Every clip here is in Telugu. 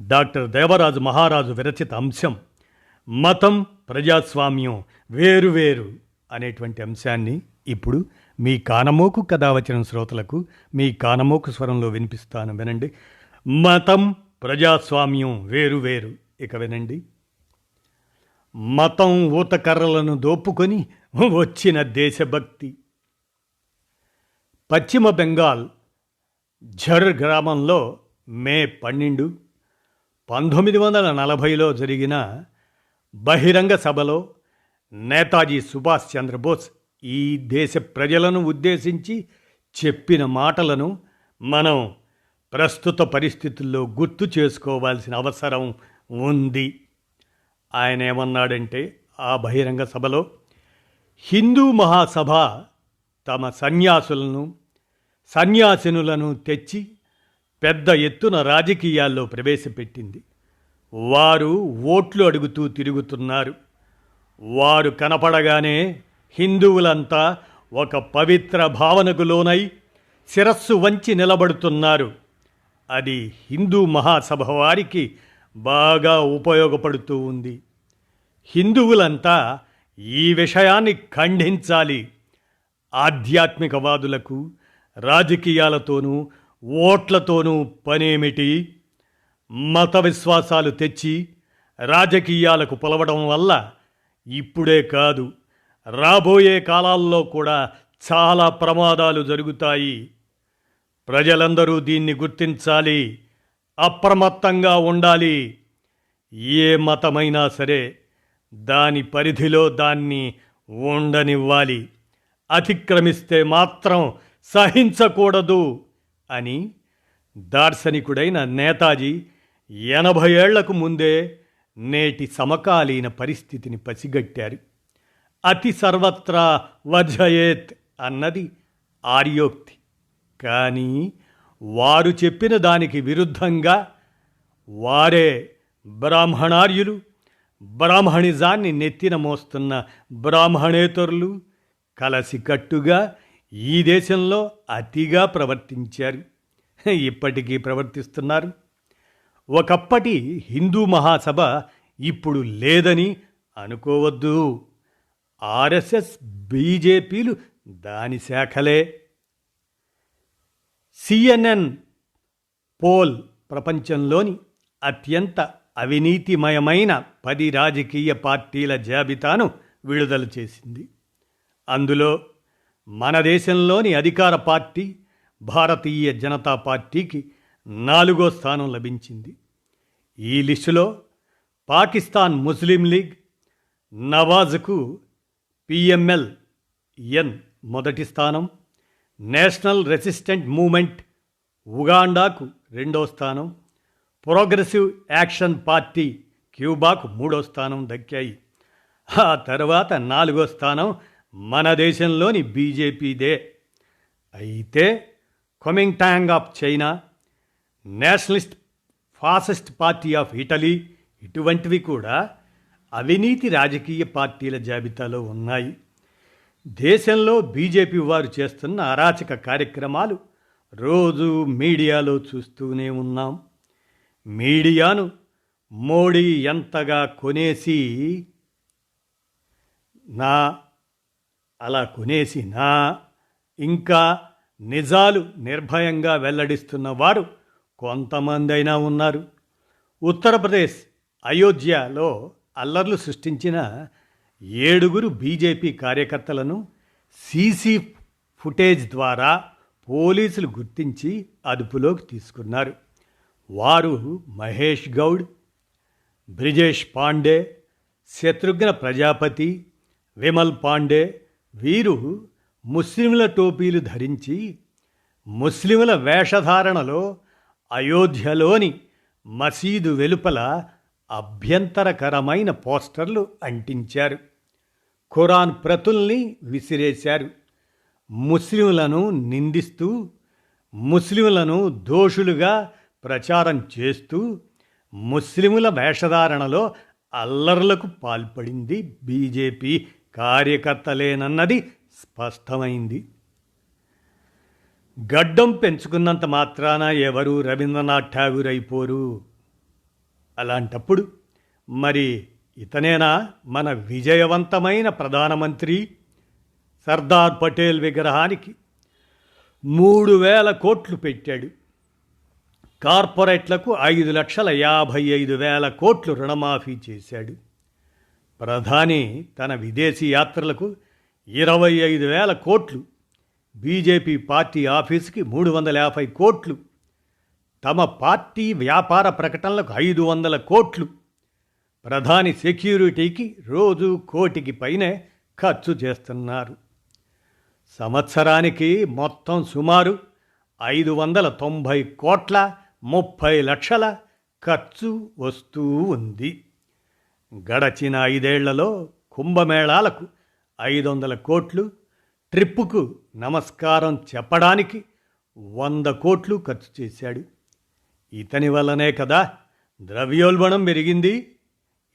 డాక్టర్ దేవరాజు మహారాజు విరచిత అంశం మతం ప్రజాస్వామ్యం వేరువేరు అనేటువంటి అంశాన్ని ఇప్పుడు మీ కానమోకు కథ వచ్చిన శ్రోతలకు మీ కానమోకు స్వరంలో వినిపిస్తాను. వినండి. మతం ప్రజాస్వామ్యం వేరువేరు ఇక వినండి. మతం ఊతకర్రలను దోపుకొని వచ్చిన దేశభక్తి. పశ్చిమ బెంగాల్ ఝర్ గ్రామంలో మే పన్నెండు పంతొమ్మిది వందల నలభైలో జరిగిన బహిరంగ సభలో నేతాజీ సుభాష్ చంద్రబోస్ ఈ దేశ ప్రజలను ఉద్దేశించి చెప్పిన మాటలను మనం ప్రస్తుత పరిస్థితుల్లో గుర్తు చేసుకోవాల్సిన అవసరం ఉంది. ఆయన ఏమన్నాడంటే ఆ బహిరంగ సభలో హిందూ మహాసభ తమ సన్యాసులను సన్యాసినులను తెచ్చి పెద్ద ఎత్తున రాజకీయాల్లో ప్రవేశపెట్టింది. వారు ఓట్లు అడుగుతూ తిరుగుతున్నారు. వారు కనపడగానే హిందువులంతా ఒక పవిత్ర భావనకు లోనై శిరస్సు వంచి నిలబడుతున్నారు. అది హిందూ మహాసభ వారికి బాగా ఉపయోగపడుతూ ఉంది. హిందువులంతా ఈ విషయాన్ని ఖండించాలి. ఆధ్యాత్మికవాదులకు రాజకీయాలతోనూ ఓట్లతోనూ పనేమిటి? మత విశ్వాసాలు తెచ్చి రాజకీయాలకు పొలవడం వల్ల ఇప్పుడే కాదు రాబోయే కాలాల్లో కూడా చాలా ప్రమాదాలు జరుగుతాయి. ప్రజలందరూ దీన్ని గుర్తించాలి అప్రమత్తంగా ఉండాలి. ఏ మతమైనా సరే దాని పరిధిలో దాన్ని ఉండనివ్వాలి. అతిక్రమిస్తే మాత్రం సహించకూడదు. అని దార్శనికుడైన నేతాజీ ఎనభై ఏళ్ళకు ముందే నేటి సమకాలీన పరిస్థితిని పసిగట్టారు. అతి సర్వత్రా వర్జయేత్ అన్నది ఆర్యోక్తి. కానీ వారు చెప్పిన దానికి విరుద్ధంగా వారే బ్రాహ్మణార్యులు బ్రాహ్మణిజాన్ని నెత్తిన మోస్తున్న బ్రాహ్మణేతరులు కలసికట్టుగా ఈ దేశంలో అతిగా ప్రవర్తించారు. ఇప్పటికీ ప్రవర్తిస్తున్నారు. ఒకప్పటి హిందూ మహాసభ ఇప్పుడు లేదని అనుకోవద్దు. ఆర్ఎస్ఎస్ బీజేపీలు దాని శాఖలే. సిఎన్ఎన్ పోల్ ప్రపంచంలోని అత్యంత అవినీతిమయమైన పది రాజకీయ పార్టీల జాబితాను విడుదల చేసింది. అందులో మన దేశంలోని అధికార పార్టీ భారతీయ జనతా పార్టీకి నాలుగో స్థానం లభించింది. ఈ లిస్టులో పాకిస్తాన్ ముస్లిం లీగ్ నవాజ్కు పిఎంఎల్ ఎన్ మొదటి స్థానం నేషనల్ రెసిస్టెంట్ మూమెంట్ ఉగాండాకు రెండో స్థానం ప్రోగ్రెసివ్ యాక్షన్ పార్టీ క్యూబాకు మూడో స్థానం దక్కాయి. ఆ తర్వాత నాలుగో స్థానం మన దేశంలోని బీజేపీదే. అయితే Kuomintang of China nationalist fascist party of Italy ఇటువంటివి కూడా అవినీతి రాజకీయ పార్టీల జాబితాలో ఉన్నాయి. దేశంలో బీజేపీ వారు చేస్తున్న అరాచక కార్యక్రమాలు రోజు మీడియాలో చూస్తూనే ఉన్నాం. మీడియాను మోడీ ఎంతగా కొనేసి నా అలా కొనేసినా ఇంకా నిజాలు నిర్భయంగా వెల్లడిస్తున్న వారు కొంతమందైనా ఉన్నారు. ఉత్తరప్రదేశ్ అయోధ్యలో అల్లర్లు సృష్టించిన ఏడుగురు బీజేపీ కార్యకర్తలను సీసీ ఫుటేజ్ ద్వారా పోలీసులు గుర్తించి అదుపులోకి తీసుకున్నారు. వారు మహేష్ గౌడ్ బ్రిజేష్ పాండే శత్రుఘ్న ప్రజాపతి విమల్ పాండే వీరు ముస్లింల టోపీలు ధరించి ముస్లింల వేషధారణలో అయోధ్యలోని మసీదు వెలుపల అభ్యంతరకరమైన పోస్టర్లు అంటించారు. ఖురాన్ ప్రతుల్ని విసిరేశారు. ముస్లింలను నిందిస్తూ ముస్లింలను దోషులుగా ప్రచారం చేస్తూ ముస్లిముల వేషధారణలో అల్లర్లకు పాల్పడింది బీజేపీ. కార్యకర్తలేనన్నది స్పష్టమైంది. గడ్డం పెంచుకున్నంత మాత్రాన ఎవరు రవీంద్రనాథ్ ఠాగూర్ అయిపోరు. అలాంటప్పుడు మరి ఇతనేనా? మన విజయవంతమైన ప్రధానమంత్రి సర్దార్ పటేల్ విగ్రహానికి మూడు వేల కోట్లు పెట్టాడు. కార్పొరేట్లకు ఐదు లక్షల యాభై ఐదు వేల కోట్లు రుణమాఫీ చేశాడు. ప్రధాని తన విదేశీ యాత్రలకు ఇరవై ఐదు వేల కోట్లు బీజేపీ పార్టీ ఆఫీసుకి మూడు వందల యాభై కోట్లు తమ పార్టీ వ్యాపార ప్రకటనలకు ఐదు వందల కోట్లు. ప్రధాని సెక్యూరిటీకి రోజు కోటికి పైనే ఖర్చు చేస్తున్నారు. సంవత్సరానికి మొత్తం సుమారు ఐదు వందల తొంభై కోట్ల ముప్పై లక్షల ఖర్చు వస్తూ ఉంది. గడచిన ఐదేళ్ళలో కుంభమేళాలకు ఐదు వందల కోట్లు ట్రిప్పుకు నమస్కారం చెప్పడానికి వంద కోట్లు ఖర్చు చేశాడు. ఇతని వల్లనే కదా ద్రవ్యోల్బణం పెరిగింది.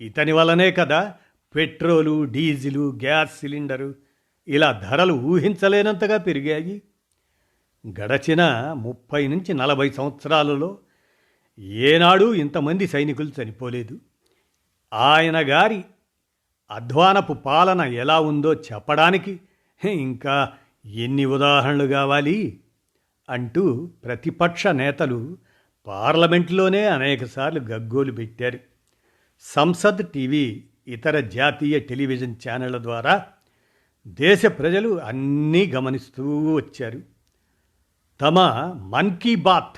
ఇతని వల్లనే కదా పెట్రోలు డీజిలు గ్యాస్ సిలిండరు ఇలా ధరలు ఊహించలేనంతగా పెరిగాయి. గడచిన ముప్పై నుంచి నలభై సంవత్సరాలలో ఏనాడు ఇంతమంది సైనికులు చనిపోలేదు. ఆయన గారి అధ్వానపు పాలన ఎలా ఉందో చెప్పడానికి ఇంకా ఎన్ని ఉదాహరణలు కావాలి అంటూ ప్రతిపక్ష నేతలు పార్లమెంటులోనే అనేకసార్లు గగ్గోలు పెట్టారు. సంసద్ టీవీ ఇతర జాతీయ టెలివిజన్ ఛానళ్ళ ద్వారా దేశ ప్రజలు అన్నీ గమనిస్తూ వచ్చారు. తమ మన్ కీ బాత్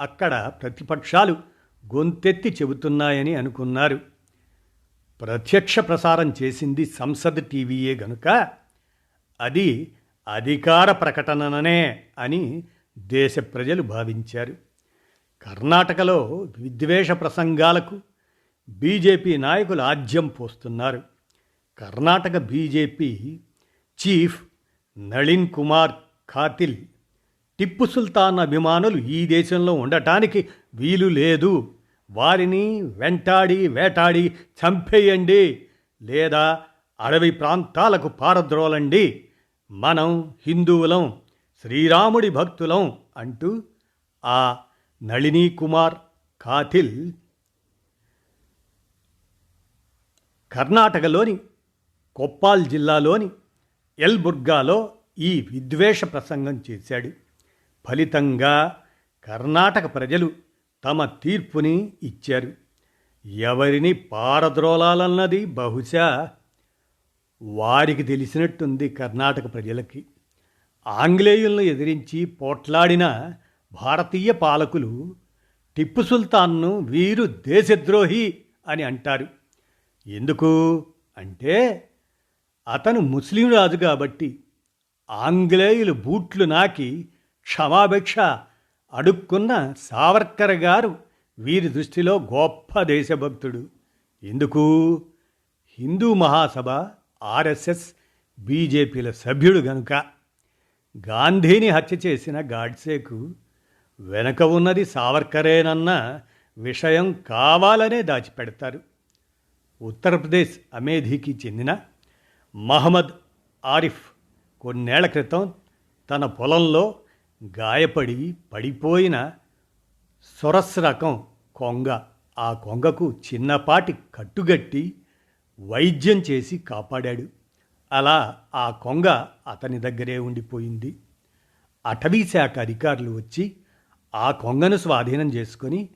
అక్కడ ప్రతిపక్షాలు గొంతెత్తి చెబుతున్నాయని అనుకున్నారు. ప్రత్యక్ష ప్రసారం చేసింది సంసద్ టీవీయే గనుక అది అధికార ప్రకటననే అని దేశ ప్రజలు భావించారు. కర్ణాటకలో విద్వేష ప్రసంగాలకు బీజేపీ నాయకులు ఆజ్యం పోస్తున్నారు. కర్ణాటక బీజేపీ చీఫ్ నళిన్ కుమార్ ఖాతిల్ టిప్పు సుల్తాన్ అభిమానులు ఈ దేశంలో ఉండటానికి వీలు లేదు. వారిని వెంటాడి వేటాడి చంపేయండి. లేదా అడవి ప్రాంతాలకు పారద్రోలండి. మనం హిందువులం శ్రీరాముడి భక్తులం అంటూ ఆ నళినీ కుమార్ కాథిల్ కర్ణాటకలోని కొప్పాల్ జిల్లాలోని ఎల్బుర్గాలో ఈ విద్వేష ప్రసంగం చేశాడు. ఫలితంగా కర్ణాటక ప్రజలు తమ తీర్పుని ఇచ్చారు. ఎవరిని పారద్రోలాలన్నది బహుశా వారికి తెలిసినట్టుంది కర్ణాటక ప్రజలకి. ఆంగ్లేయులను ఎదిరించి పోట్లాడిన భారతీయ పాలకులు టిప్పు సుల్తాన్ను వీరు దేశద్రోహి అని అంటారు. ఎందుకు? అంటే అతను ముస్లిం రాజు కాబట్టి ఆంగ్లేయులు బూట్లు నాకి క్షమాభిక్ష అడుక్కున్న సావర్కర్ గారు వీరి దృష్టిలో గొప్ప దేశభక్తుడు. ఎందుకు? హిందూ మహాసభ ఆర్ఎస్ఎస్ బీజేపీల సభ్యుడు గనుక. గాంధీని హత్య చేసిన గాడ్సేకు వెనక ఉన్నది సావర్కరేనన్న విషయం కావాలనే దాచిపెడతారు. ఉత్తరప్రదేశ్ అమేధీకి చెందిన మహమ్మద్ ఆరిఫ్ కొన్నేళ్ళ క్రితం తన పొలంలో గాయపడి పడిపోయిన సొరస్ రకం కొంగ. ఆ కొంగకు చిన్నపాటి కట్టుగట్టి వైద్యం చేసి కాపాడాడు. అలా ఆ కొంగ అతని దగ్గరే ఉండిపోయింది. అటవీశాఖ అధికారులు వచ్చి ఆ కొంగను స్వాధీనం చేసుకొని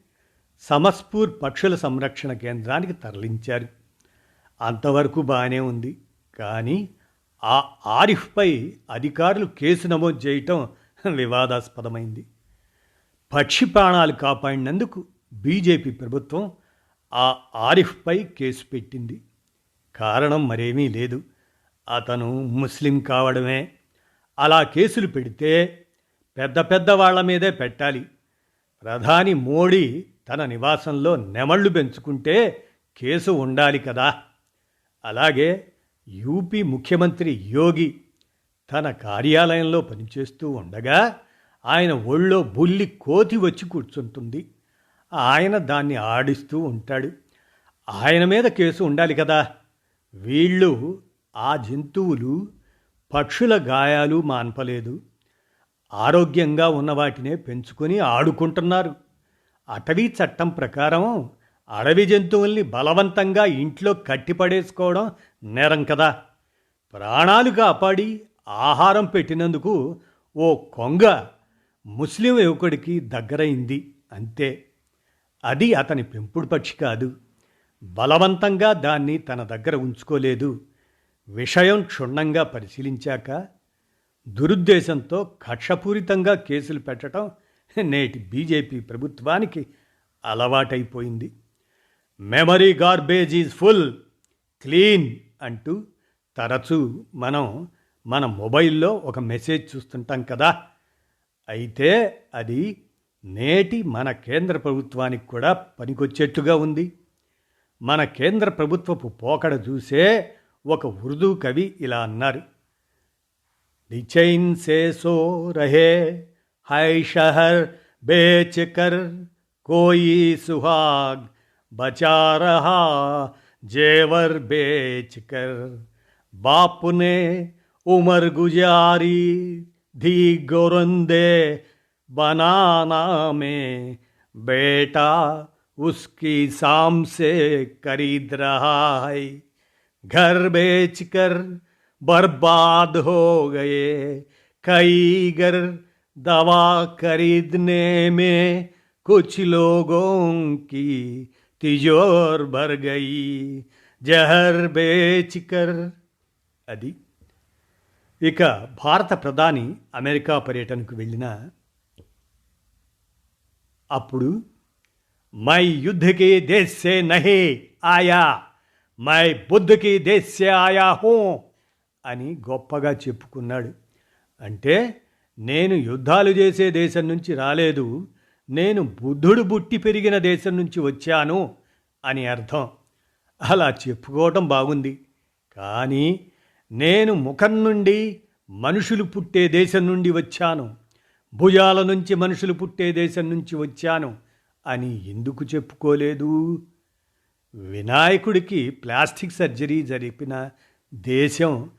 సమస్పూర్ పక్షుల సంరక్షణ కేంద్రానికి తరలించారు. అంతవరకు బాగానే ఉంది. కానీ ఆ ఆరిఫ్పై అధికారులు కేసు నమోదు చేయటం వివాదాస్పదమైంది. పక్షి ప్రాణాలు కాపాడినందుకు బీజేపీ ప్రభుత్వం ఆ ఆరిఫ్పై కేసు పెట్టింది. కారణం మరేమీ లేదు. అతను ముస్లిం కావడమే. అలా కేసులు పెడితే పెద్ద పెద్ద వాళ్ళ మీదే పెట్టాలి. ప్రధాని మోడీ తన నివాసంలో నెమళ్ళు పెంచుకుంటే కేసు ఉండాలి కదా. అలాగే యూపీ ముఖ్యమంత్రి యోగి తన కార్యాలయంలో పనిచేస్తూ ఉండగా ఆయన ఒళ్ళో బుల్లి కోతి వచ్చి కూర్చుంటుంది. ఆయన దాన్ని ఆడిస్తూ ఉంటాడు. ఆయన మీద కేసు ఉండాలి కదా. వీళ్ళు ఆ జంతువులు పక్షుల గాయాలు మాన్పలేదు. ఆరోగ్యంగా ఉన్న వాటినే పెంచుకొని ఆడుకుంటున్నారు. అటవీ చట్టం ప్రకారం అడవి జంతువుల్ని బలవంతంగా ఇంట్లో కట్టిపడేసుకోవడం నేరం కదా. ప్రాణాలు కాపాడి ఆహారం పెట్టినందుకు ఓ కొంగ ముస్లిం యువకుడికి దగ్గరైంది అంతే. అది అతని పెంపుడు పక్షి కాదు. బలవంతంగా దాన్ని తన దగ్గర ఉంచుకోలేదు. విషయం క్షుణ్ణంగా పరిశీలించాక దురుద్దేశంతో కక్షపూరితంగా కేసులు పెట్టడం నేటి బీజేపీ ప్రభుత్వానికి అలవాటైపోయింది. Memory garbage is full clean అంటూ తరచూ మనం మన మొబైల్లో ఒక మెసేజ్ చూస్తుంటాం కదా అయితే అది నేటి మన కేంద్ర ప్రభుత్వానికి కూడా పనికొచ్చేట్టుగా ఉంది మన కేంద్ర ప్రభుత్వపు పోకడ చూసే ఒక ఉర్దూ కవి ఇలా అన్నారు डिचैन से सो रहे हाय शहर बेच कर कोई सुहाग बचा रहा जेवर बेच कर बाप ने उमर गुजारी, धी गोरंदे बनाना में, बेटा उसकी शाम से खरीद रहा है। घर बेचकर बर्बाद हो गए, कई घर दवा खरीदने में कुछ लोगों की तिजोर भर गई। जहर बेचकर अधिक ఇక భారత ప్రధాని అమెరికా పర్యటనకు వెళ్ళిన అప్పుడు మై యుద్ధకి దేశే నహే ఆయా మై బుద్ధకి దేశే ఆయా హో అని గొప్పగా చెప్పుకున్నాడు. అంటే నేను యుద్ధాలు చేసే దేశం నుంచి రాలేదు నేను బుద్ధుడు బుట్టి పెరిగిన దేశం నుంచి వచ్చాను అని అర్థం. అలా చెప్పుకోవటం బాగుంది. కానీ నేను ముఖం నుండి మనుషులు పుట్టే దేశం నుండి వచ్చాను. భుజాల నుంచి మనుషులు పుట్టే దేశం నుంచి వచ్చాను అని ఎందుకు చెప్పుకోలేదు? వినాయకుడికి ప్లాస్టిక్ సర్జరీ జరిపిన దేశం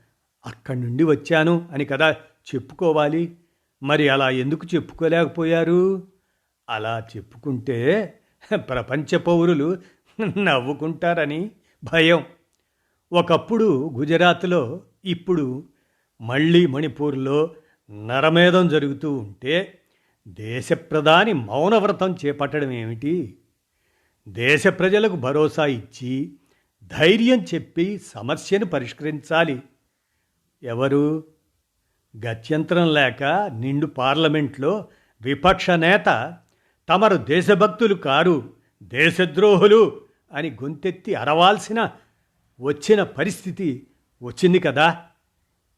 అక్కడి నుండి వచ్చాను అని కదా చెప్పుకోవాలి. మరి అలా ఎందుకు చెప్పుకోలేకపోయారు? అలా చెప్పుకుంటే ప్రపంచ పౌరులు నవ్వుకుంటారని భయం. ఒకప్పుడు గుజరాత్లో ఇప్పుడు మళ్ళీ మణిపూర్లో నరమేధం జరుగుతూ ఉంటే దేశ ప్రధాని మౌనవ్రతం చేపట్టడం ఏమిటి? దేశ ప్రజలకు భరోసా ఇచ్చి ధైర్యం చెప్పి సమస్యను పరిష్కరించాలి. ఎవరు? గత్యంతరం లేక నిండు పార్లమెంట్లో విపక్ష నేత తమరు దేశభక్తులు కారు దేశద్రోహులు అని గొంతెత్తి అరవాల్సిన వచ్చిన పరిస్థితి వచ్చింది కదా.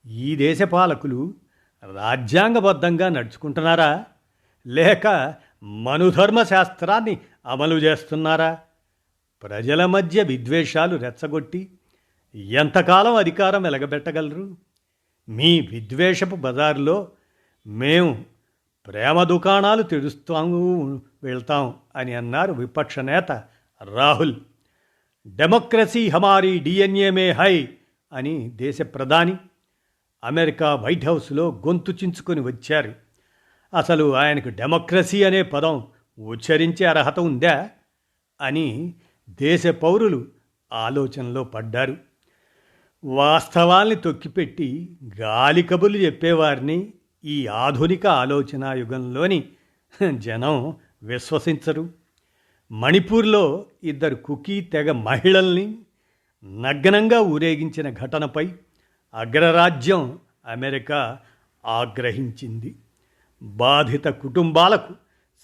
ఈ దేశ పాలకులు రాజ్యాంగబద్ధంగా నడుచుకుంటున్నారా? లేక మనుధర్మ శాస్త్రాన్ని అమలు చేస్తున్నారా? ప్రజల మధ్య విద్వేషాలు రెచ్చగొట్టి ఎంతకాలం అధికారం వెలగబెట్టగలరు? మీ విద్వేషపు బజార్లో మేము ప్రేమ దుకాణాలు తెరుస్తాము వెళ్తాం అని అన్నారు విపక్ష నేత రాహుల్. డెమోక్రసీ హమారీ డిఎన్ఏ మే హై అని దేశ ప్రధాని అమెరికా వైట్ హౌస్లో గొంతు చించుకొని వచ్చారు. అసలు ఆయనకు డెమోక్రసీ అనే పదం ఉచ్చరించే అర్హత ఉందా అని దేశ పౌరులు ఆలోచనలో పడ్డారు. వాస్తవాల్ని తొక్కిపెట్టి గాలి కబుర్లు చెప్పేవారిని ఈ ఆధునిక ఆలోచన యుగంలోని జనం విశ్వసించరు. మణిపూర్లో ఇద్దరు కుకీ తెగ మహిళల్ని నగ్నంగా ఊరేగించిన ఘటనపై అగ్రరాజ్యం అమెరికా ఆగ్రహించింది. బాధిత కుటుంబాలకు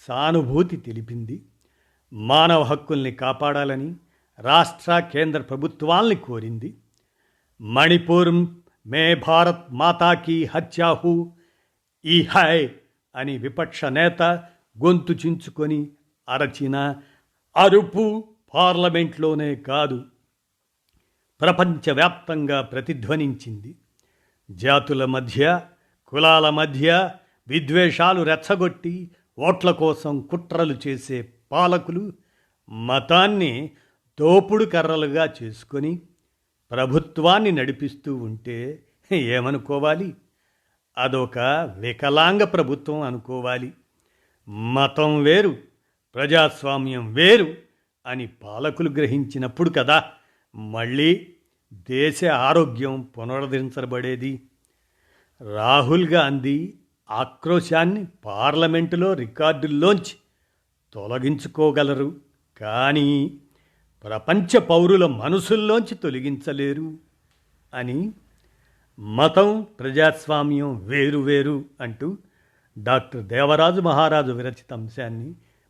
సానుభూతి తెలిపింది. మానవ హక్కుల్ని కాపాడాలని రాష్ట్ర కేంద్ర ప్రభుత్వాల్ని కోరింది. మణిపూర్ మే భారత్ మాతాకి హత్యాహు ఈ హాయ్ అని విపక్ష నేత గొంతు చించుకొని అరచిన అరుపు పార్లమెంట్లోనే కాదు ప్రపంచవ్యాప్తంగా ప్రతిధ్వనించింది. జాతుల మధ్య కులాల మధ్య విద్వేషాలు రెచ్చగొట్టి ఓట్ల కోసం కుట్రలు చేసే పాలకులు మతాన్ని తోపుడు కర్రలుగా చేసుకొని ప్రభుత్వాన్ని నడిపిస్తూ ఉంటే ఏమనుకోవాలి? అదొక వికలాంగ ప్రభుత్వం అనుకోవాలి. మతం వేరు. ప్రజాస్వామ్యం వేరు అని పాలకులు గ్రహించినప్పుడు కదా మళ్ళీ దేశ ఆరోగ్యం పునరుద్ధరించబడేది. రాహుల్ గాంధీ ఆక్రోశాన్ని పార్లమెంటులో రికార్డుల్లోంచి తొలగించుకోగలరు కానీ ప్రపంచ పౌరుల మనసుల్లోంచి తొలగించలేరు అని మతం ప్రజాస్వామ్యం వేరు వేరు అంటూ డాక్టర్ దేవరాజు మహారాజు విరచిత అంశాన్ని